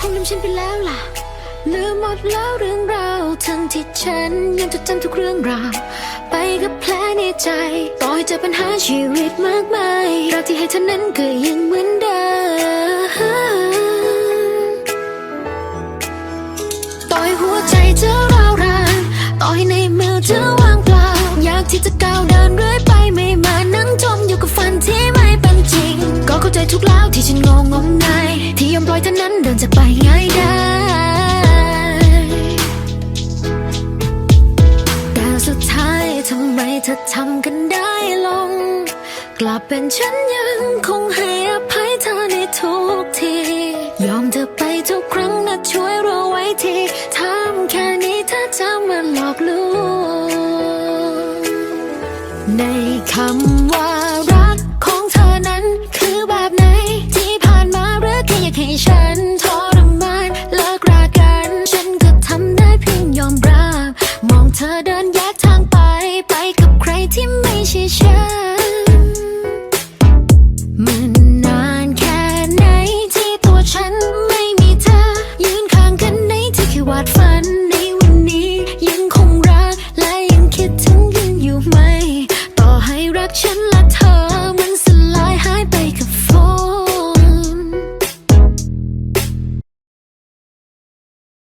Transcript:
คงลืมฉันไปแล้วล่ะ ลืมหมดแล้วเรื่องราวทั้งที่ฉันยังจดจำทุกเรื่องราว ไปกับแผลในใจต่อให้เจอปัญหาชีวิตมากมายรากที่ให้เธอนั้นก็ยังเหมือนเดิมต่อให้หัวใจเธอร้าวรานต่อให้ในมือเธอวางเปล่าอยากที่จะก้าวเดินเรื่อยไปไม่มานั่งจมอยู่กับฝันที่ ก็เข้าใจทุกแล้วที่ฉันงงงมงายที่ยอมปล่อยเธอนั้นเดินจากไปง่ายได้แต่สุดท้ายทำไมเธอทำกันได้ลง กลับเป็นฉันยังคงให้อภัยเธอในทุกที ยอมเธอไปทุกครั้งนะช่วยรอไว้ทีทำแค่นี้ถ้าจะมาหลอกลวงในคำ